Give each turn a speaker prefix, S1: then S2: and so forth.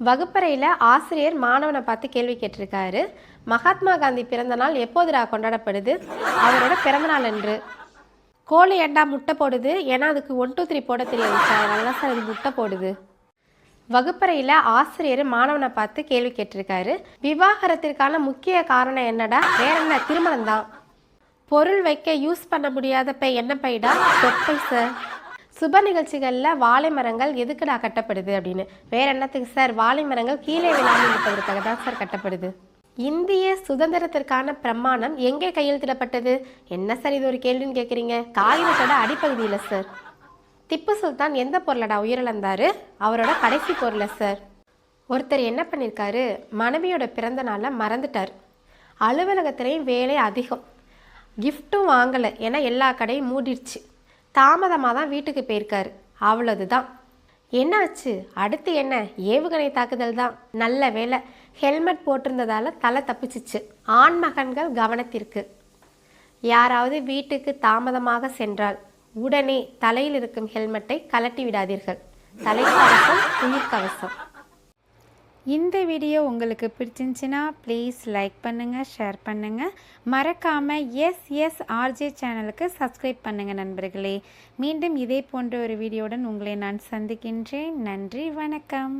S1: வகுப்பறையில் ஆசிரியர் மாணவனை பார்த்து கேள்வி கேட்டிருக்காரு. மகாத்மா காந்தி பிறந்த நாள் எப்போதுடா கொண்டாடப்படுது? அவரோட பிறந்த நாள் என்று கோழி ஏண்டா முட்டை போடுது. ஏன்னா அதுக்கு ஒன் டூ த்ரீ போட தெரியாது சார் அதனால சார் அது முட்டை போடுது. வகுப்பறையில் ஆசிரியர் மாணவனை பார்த்து கேள்வி கேட்டிருக்காரு. விவாகரத்திற்கான முக்கிய காரணம் என்னடா? வேற என்ன? திருமணம் தான் பொருள் வைக்க யூஸ் பண்ண முடியாத பை என்ன பைடா? தொப்பை சார் சுப நிகழ்ச்சிகளில் வாழை மரங்கள் எதுக்குடா கட்டப்படுது அப்படின்னு? வேற என்னத்துக்கு சார்? வாழை மரங்கள் கீழே விழாமல் இருப்பதற்காக தான் சார் கட்டப்படுது. இந்திய சுதந்திரத்திற்கான பிரமாணம் எங்கே கையெழுத்திடப்பட்டது? என்ன சார் இது ஒரு கேள்வின்னு கேட்குறீங்க காகிதத்தோட அடிப்பகுதியில் சார். திப்பு சுல்தான் எந்த பொருளடா உயிரிழந்தார்? அவரோட கடைசி பொருளை சார்? ஒருத்தர் என்ன பண்ணியிருக்காரு மனைவியோட பிறந்த நாளில் மறந்துட்டார். அலுவலகத்துலேயும் வேலை அதிகம். கிஃப்ட்டும் வாங்கலை. ஏன்னா எல்லா கடையும் மூடிடுச்சு. தாமதமாக தான் வீட்டுக்கு போயிருக்காரு. அவ்வளவுதான். என்னாச்சு? அடுத்து என்ன? ஏவுகணை தாக்குதல் தான். நல்ல வேலை ஹெல்மெட் போட்டிருந்ததால தலை தப்பிச்சிச்சு. ஆண் மகன்கள் கவனத்திற்கு. யாராவது வீட்டுக்கு தாமதமாக சென்றால் உடனே தலையில் இருக்கும் ஹெல்மெட்டை கலட்டி விடாதீர்கள். தலைக்கவசம் உயிர்கவசம்
S2: இந்த வீடியோ உங்களுக்கு பிடிச்சிருந்துச்சின்னா ப்ளீஸ் லைக் பண்ணுங்கள் ஷேர் பண்ணுங்கள் மறக்காமல் எஸ் எஸ் ஆர்ஜே சேனலுக்கு சப்ஸ்கிரைப் பண்ணுங்கள் நண்பர்களே. மீண்டும் இதே போன்ற ஒரு வீடியோவுடன் உங்களை நான் சந்திக்கின்றேன். நன்றி வணக்கம்.